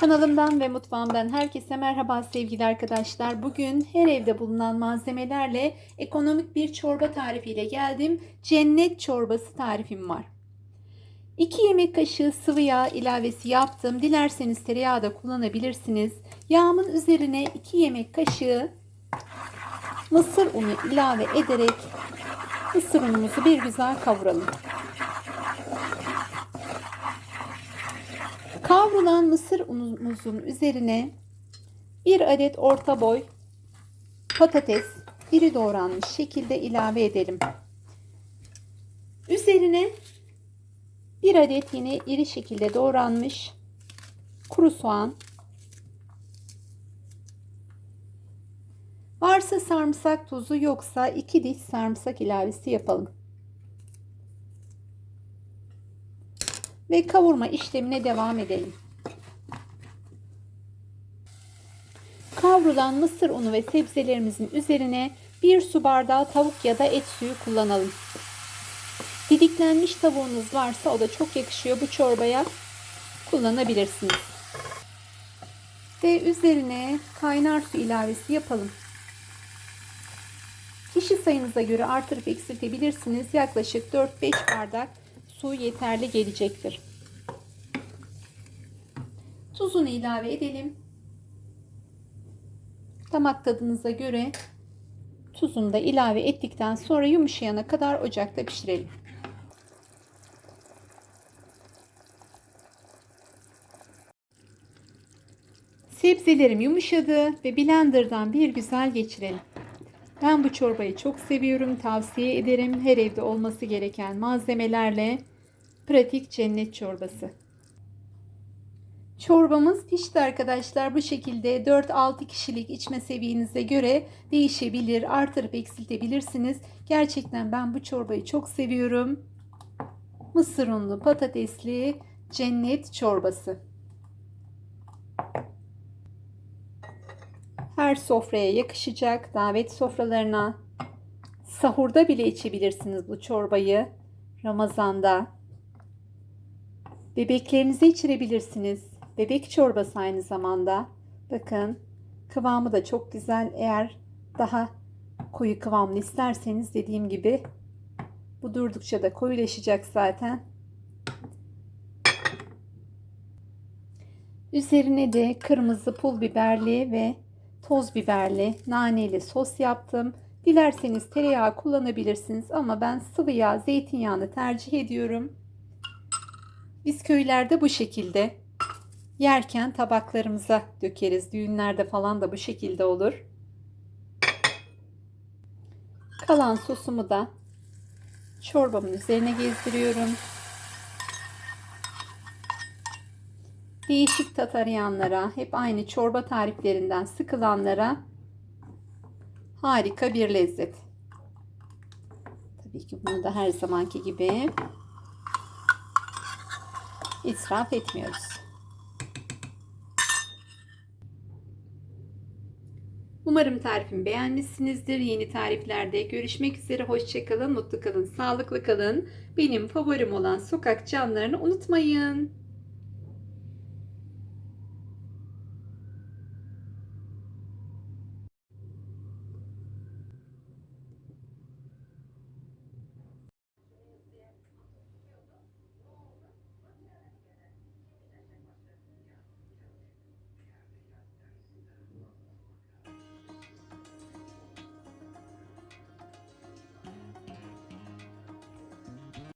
Kanalımdan ve mutfağımdan herkese merhaba sevgili arkadaşlar. Bugün her evde bulunan malzemelerle ekonomik bir çorba tarifiyle geldim. Cennet çorbası tarifim var. 2 yemek kaşığı sıvı yağ ilavesi yaptım. Dilerseniz tereyağı da kullanabilirsiniz. Yağımın üzerine 2 yemek kaşığı mısır unu ilave ederek mısır unumuzu bir güzel kavuralım. Kavrulan mısır unumuzun üzerine bir adet orta boy patates iri doğranmış şekilde ilave edelim. Üzerine bir adet yine iri şekilde doğranmış kuru soğan Varsa sarımsak tuzu yoksa 2 diş sarımsak ilavesi yapalım. Ve kavurma işlemine devam edelim. Kavrulan mısır unu ve sebzelerimizin üzerine bir su bardağı tavuk ya da et suyu kullanalım. Didiklenmiş tavuğunuz varsa o da çok yakışıyor bu çorbaya kullanabilirsiniz. Ve üzerine kaynar su ilavesi yapalım. Kişi sayınıza göre artırıp eksiltebilirsiniz. Yaklaşık 4-5 bardak su yeterli gelecektir. Tuzunu ilave edelim. Damak tadınıza göre tuzunu da ilave ettikten sonra yumuşayana kadar ocakta pişirelim. Sebzelerim yumuşadı ve blenderdan bir güzel geçirelim. Ben bu çorbayı çok seviyorum. Tavsiye ederim. Her evde olması gereken malzemelerle pratik cennet çorbası. Çorbamız pişti arkadaşlar. Bu şekilde 4-6 kişilik içme seviyenize göre değişebilir. Artırıp eksiltebilirsiniz. Gerçekten ben bu çorbayı çok seviyorum. Mısır unlu patatesli cennet çorbası. Her sofraya yakışacak davet sofralarına. Sahurda bile içebilirsiniz bu çorbayı Ramazan'da. Bebeklerinize içirebilirsiniz. Bebek çorbası aynı zamanda. Bakın kıvamı da çok güzel. Eğer daha koyu kıvamlı isterseniz dediğim gibi bu durdukça da koyulaşacak zaten. Üzerine de kırmızı pul biberli ve toz biberli, naneli sos yaptım. Dilerseniz tereyağı kullanabilirsiniz ama ben sıvı yağ, zeytinyağını tercih ediyorum. Biz köylerde bu şekilde yerken tabaklarımıza dökeriz. Düğünlerde falan da bu şekilde olur. Kalan sosumu da çorbamın üzerine gezdiriyorum. Değişik tat arayanlara, hep aynı çorba tariflerinden sıkılanlara harika bir lezzet. Tabii ki bunu da her zamanki gibi israf etmiyoruz. Umarım tarifimi beğenmişsinizdir. Yeni tariflerde görüşmek üzere. Hoşçakalın, mutlu kalın, sağlıklı kalın. Benim favorim olan sokak canlarını unutmayın.